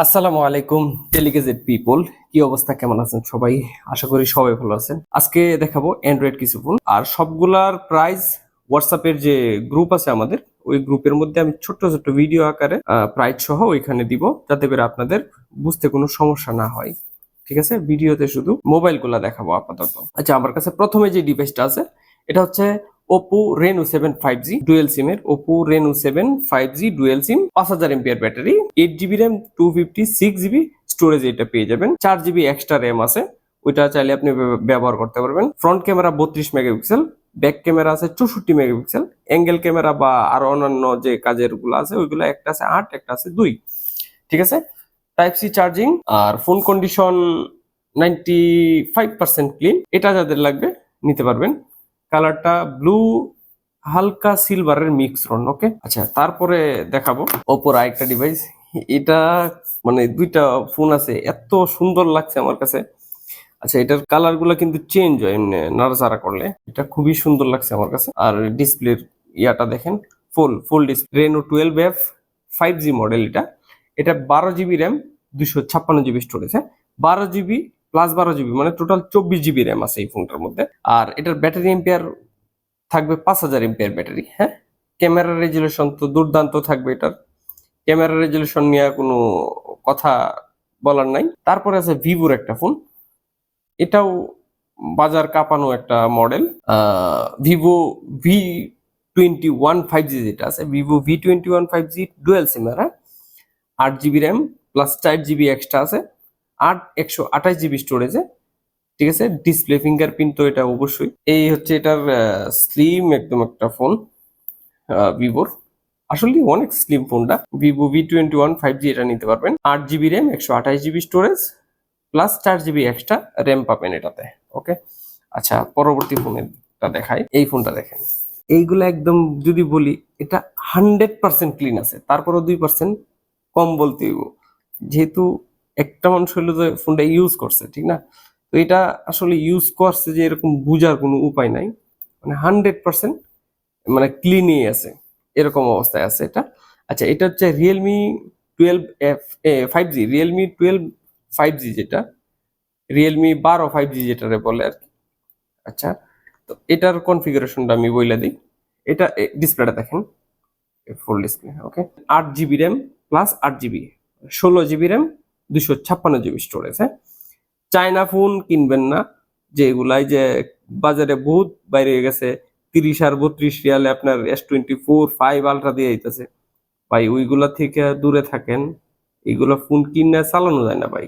আসসালামু আলাইকুম delegated people কি অবস্থা, কেমন আছেন সবাই? আশা করি সবাই ভালো আছেন। আজকে দেখাবো অ্যান্ড্রয়েড কিছু ফোন আর সবগুলার প্রাইস হোয়াটসঅ্যাপের যে গ্রুপ আছে আমাদের, ওই গ্রুপের মধ্যে আমি ছোট্ট ছোট্ট ভিডিও আকারে প্রাইস সহ ওইখানে দিব, যাতে করে আপনাদের বুঝতে কোনো সমস্যা না হয়। ঠিক আছে? ভিডিওতে শুধু মোবাইলগুলো দেখাবো আপাতত। আচ্ছা আমার কাছে প্রথমে যে ডিভাইসটা আছে, এটা হচ্ছে Oppo Reno seven five G dual SIM এর Oppo Reno seven five G dual SIM পাঁচ হাজার MPR battery eight GB RAM two fifty six GB storage এটা পেয়ে যাবেন। চার জিবি এক্সট্রা র্যাম আছে, ওইটা চাইলে আপনি ব্যব- ব্যবহার করতে পারবেন। ফ্রন্ট ক্যামেরা বত্রিশ মেগাপিক্সেল ব্যাক ক্যামেরা আছে চৌষট্টি মেগাপিক্সেল অ্যাঙ্গেল ক্যামেরা বা আরও অন্যান্য যে কাজেরগুলো আছে, ওইগুলো একটা আছে আট, একটা আছে দুই। ঠিক আছে? টাইপ সি চার্জিং আর phone condition ninety five percent clean এটা যাদের লাগবে নিতে পারবেন। কালারটা ব্লু, হালকা সিলভারের মিক্স রন ওকে? আচ্ছা তারপরে দেখাবো। ওপোর আরেকটা ডিভাইস এটা মানে দুইটা ফোন আছে, এত সুন্দর লাগছে আমার কাছে। আচ্ছা এটার কালারগুলো কিন্তু চেঞ্জ হয় এমনি, নাড়াচাড়া করলে। এটা খুবই সুন্দর লাগছে আমার কাছে। আর ডিসপ্লের ইয়াটা দেখেন full full display Reno twelve F five G model এটা। এটা বারো জিবি র্যাম দুশো ছাপ্পান্ন জিবি স্টোরেজ হ্যাঁ? বারো জিবি প্লাস বারো জিবি মানে টোটাল চব্বিশ জিবি র্যাম আছে এই ফোনটার মধ্যে। আর এটার ব্যাটারি এম্পিয়ার থাকবে পাঁচ হাজার এম্পিয়ার ব্যাটারি হ্যাঁ? ক্যামেরার রেজুলেশন তো দুর্দান্ত থাকবে এটার। ক্যামেরা রেজুলেশন নিয়ে কোনো কথা বলার নাই। তারপরে আছে ভিভোর একটা ফোন এটাও বাজার কাঁপানো একটা model Vivo V twenty one five G যেটা আছে Vivo V twenty one five G dual সিমের আট জিবি র্যাম প্লাস চার জিবি এক্সট্রা আছে। আট, একশো আঠাশ জিবি স্টোরেজে ঠিক আছে? ডিসপ্লে ফিঙ্গারপ্রিন্ট তো এটা অবশ্যই। এই হচ্ছে এটার স্লিম একদম একটা ফোন ভিভোর আসলে অনেক স্লিম ফোনটা Vivo V twenty one five G এটা নিতে পারবেন। আট জিবি র্যাম একশো আঠাশ জিবি স্টোরেজ প্লাস চার জিবি এক্সট্রা র্যাম পাবেন এটাতে। ওকে আচ্ছা পরবর্তী ফোনেরটা দেখাই। এই ফোনটা দেখেন। এইগুলো একদম যদি বলি, এটা হান্ড্রেড পার্সেন্ট ক্লিন আছে। তারপরও দুই পার্সেন্ট কম বলতে যেহেতু একটা মানুষ হলো যে ফোনটা ইউজ করছে, ঠিক না? তো এটা আসলে ইউজ করছে যে এরকম বুঝার কোনো উপায় নাই। মানে হান্ড্রেড পার্সেন্ট মানে ক্লিনই আছে, এরকম অবস্থায় আছে এটা। আচ্ছা এটা হচ্ছে Realme twelve F five G Realme twelve five G যেটা রিয়েলমি বারো ফাইভ জি যেটারে বলে আর কি। আচ্ছা তো এটার কনফিগারেশনটা আমি বইলে দিই। এটা ডিসপ্লেটা দেখেন ফুল ডিসপ্লে ওকে আট জিবি র্যাম প্লাস আট জিবি ষোলো জিবি র্যাম দুশো ছাপ্পান্ন জিবি স্টোরেজ হ্যাঁ? চায়না ফোন কিনবেন না, যে যেগুলাই যে বাজারে বহুত বাইরে গেছে, তিরিশ আর বত্রিশ রিয়ালে আপনার S twenty four five ultra দিয়ে দিতেছে ভাই, ওইগুলা থেকে দূরে থাকেন এইগুলো ফোন কিনে চালানো যায় না ভাই।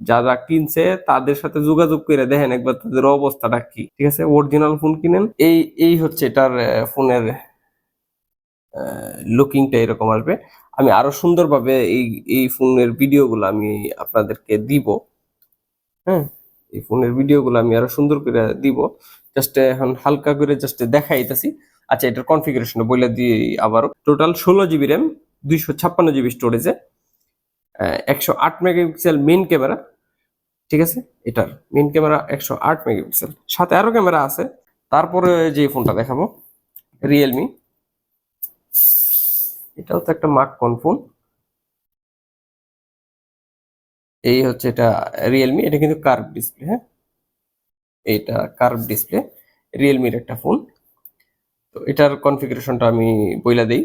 যারা কিনছে, তাদের সাথে যোগাযোগ করে দেখেন একবার তাদের অবস্থাটা কি। ঠিক আছে? অরিজিনাল ফোন কিনেন। এই এই হচ্ছে এটার ফোনের লুকিংটা এরকম আসবে। আমি আরও সুন্দরভাবে এই এই ফোনের ভিডিওগুলো আমি আপনাদেরকে দিব। হ্যাঁ এই ফোনের ভিডিওগুলো আমি আরও সুন্দর করে দিব। জাস্ট এখন হালকা করে জাস্ট দেখাইতেছি। আচ্ছা এটার কনফিগারেশন বলে দিই আবারও। টোটাল ষোলো জিবি র্যাম দুইশো ছাপ্পান্ন জিবি স্টোরেজে একশো আট মেগাপিক্সেল মেইন ক্যামেরা ঠিক আছে? এটার মেইন ক্যামেরা একশো আট মেগাপিক্সেল সাথে আরও ক্যামেরা আছে। তারপরে যে ফোনটা দেখাবো রিয়েলমি এটাও তো একটা মার্ক কোন ফোন এই হচ্ছে এটা রিয়েলমি এটা কিন্তু কার্ভ ডিসপ্লে হ্যাঁ? এইটা কার্ভ ডিসপ্লে রিয়েলমির একটা ফোন তো এটার কনফিগারেশনটা আমি বইলা দেই,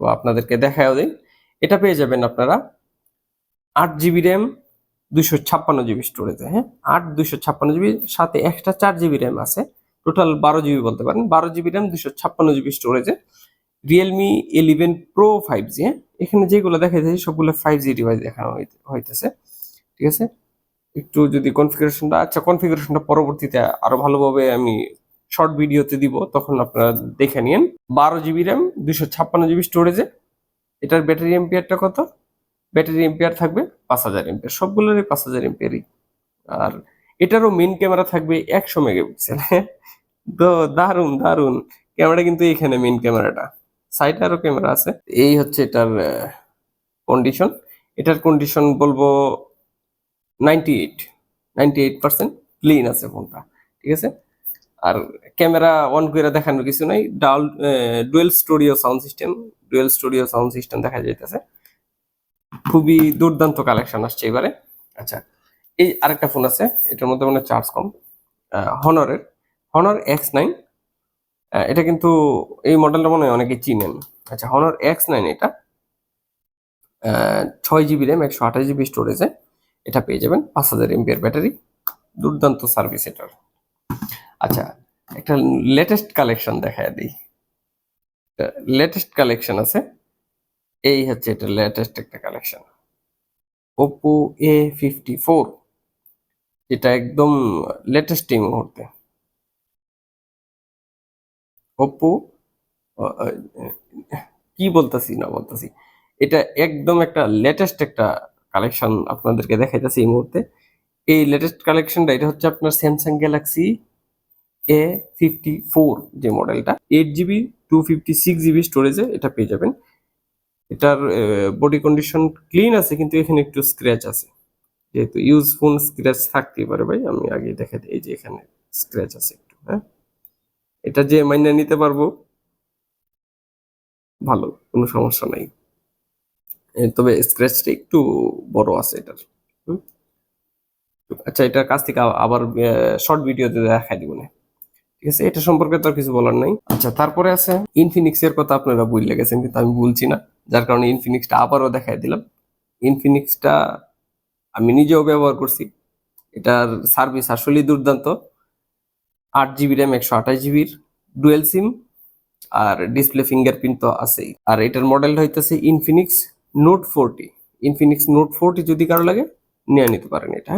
তো আপনাদেরকে দেখাও দেই। এটা পেয়ে যাবেন আপনারা আট জিবি র্যাম দুশো ছাপ্পান্ন জিবি স্টোরেজে হ্যাঁ? আট দুশো ছাপ্পান্ন জিবি সাথে এক্সট্রা চার জিবি র্যাম আছে। টোটাল বারো জিবি বলতে পারেন। বারো জিবি র্যাম দুশো ছাপ্পান্ন জিবি স্টোরেজে Realme eleven pro five G হ্যাঁ? এখানে যেগুলো দেখা যাচ্ছে সবগুলো ফাইভ জি ডিভাইস দেখানো হইতেছে, ঠিক আছে? একটু যদি কনফিগারেশনটা আচ্ছা কনফিগারেশনটা পরবর্তীতে আরও ভালোভাবে আমি শর্ট ভিডিওতে দিব, তখন আপনারা দেখে নিন বারো জিবি র্যাম দুশো ছাপ্পান্ন জিবি স্টোরেজে এটার ব্যাটারি এম্পিয়ারটা কত? ব্যাটারি এম্পিয়ার থাকবে পাঁচ হাজার এম্পিয়ার সবগুলোরই পাঁচ হাজার এম্পিয়ারই আর এটারও মেইন ক্যামেরা থাকবে একশো মেগাপিক্সেল তো দারুণ দারুণ ক্যামেরা কিন্তু এখানে মেন ক্যামেরাটা সাইডে আরও ক্যামেরা আছে। এই হচ্ছে এটার কন্ডিশন এটার কন্ডিশন বলব ninety eight eight percent clean আছে ফোনটা, ঠিক আছে? আর ক্যামেরা অন করে দেখানোর কিছু নাই। ডাল dual studio sound system dual studio sound system দেখা যাইতেছে। খুবই দুর্দান্ত কালেকশন আসছে এবারে। আচ্ছা এই আরেকটা ফোন আছে, এটার মধ্যে মানে চার্জ কম। হনরের হনর এক্স নাইন এটা কিন্তু এই মডেলটা মনে হয় অনেকে চিনেন। আচ্ছা হনর এক্স নাইন এটা ছয় জিবি র্যাম একশো আঠাশ জিবি স্টোরেজে এটা পেয়ে যাবেন, পাঁচ হাজার এমপিআর ব্যাটারি দুর্দান্ত সার্ভিস এটার আচ্ছা একটা লেটেস্ট কালেকশন দেখায় দিই। লেটেস্ট কালেকশন আছে, এই হচ্ছে এটা লেটেস্ট একটা collection Oppo A fifty four এটা একদম লেটেস্ট এই মুহূর্তে। ওপো কি বলতেছি না বলতেছি? এটা একদম একটা লেটেস্ট একটা কালেকশন আপনাদেরকে দেখাইতেছি এই মুহূর্তে। এই লেটেস্ট কালেকশনটা এটা হচ্ছে আপনার Samsung Galaxy A fifty four যে মডেলটা eight GB two fifty six GB স্টোরেজে এটা পেয়ে যাবেন। এটার বডি কন্ডিশন ক্লিন আছে, কিন্তু এখানে একটু স্ক্র্যাচ আছে। যেহেতু ইউজ ফোন স্ক্র্যাচ থাকতেই পারে ভাই, আমি আগে দেখে দিই, এই যে এখানে স্ক্র্যাচ আছে একটু হ্যাঁ? এটা যে মাইনে নিতে পারব, ভালো, কোনো সমস্যা নাই। তবে স্ক্র্যাচটা একটু বড় আছে এটার? আচ্ছা এটার কাছ থেকে আবার শর্ট ভিডিওতে দেখাই দিব না। ঠিক আছে? এটা সম্পর্কে তো আর কিছু বলার নাই। আচ্ছা তারপরে আছে ইনফিনিক্স এর কথা আপনারা বুঝলে গেছেন কিন্তু আমি বলছি না। যার কারণে ইনফিনিক্সটা আবারও দেখাই দিলাম। ইনফিনিক্সটা আমি নিজেও ব্যবহার করছি। এটার সার্ভিস আসলেই দুর্দান্ত। আট জিবি র্যাম একশো আঠাশ জিবির ডুয়েল সিম আর ডিসপ্লে ফিঙ্গারপ্রিন্ট তো আছেই আর এটার মডেল হইতেছে Infinix Note forty Infinix Note forty যদি কারও লাগে, নিয়ে নিতে পারেন এটা হ্যাঁ?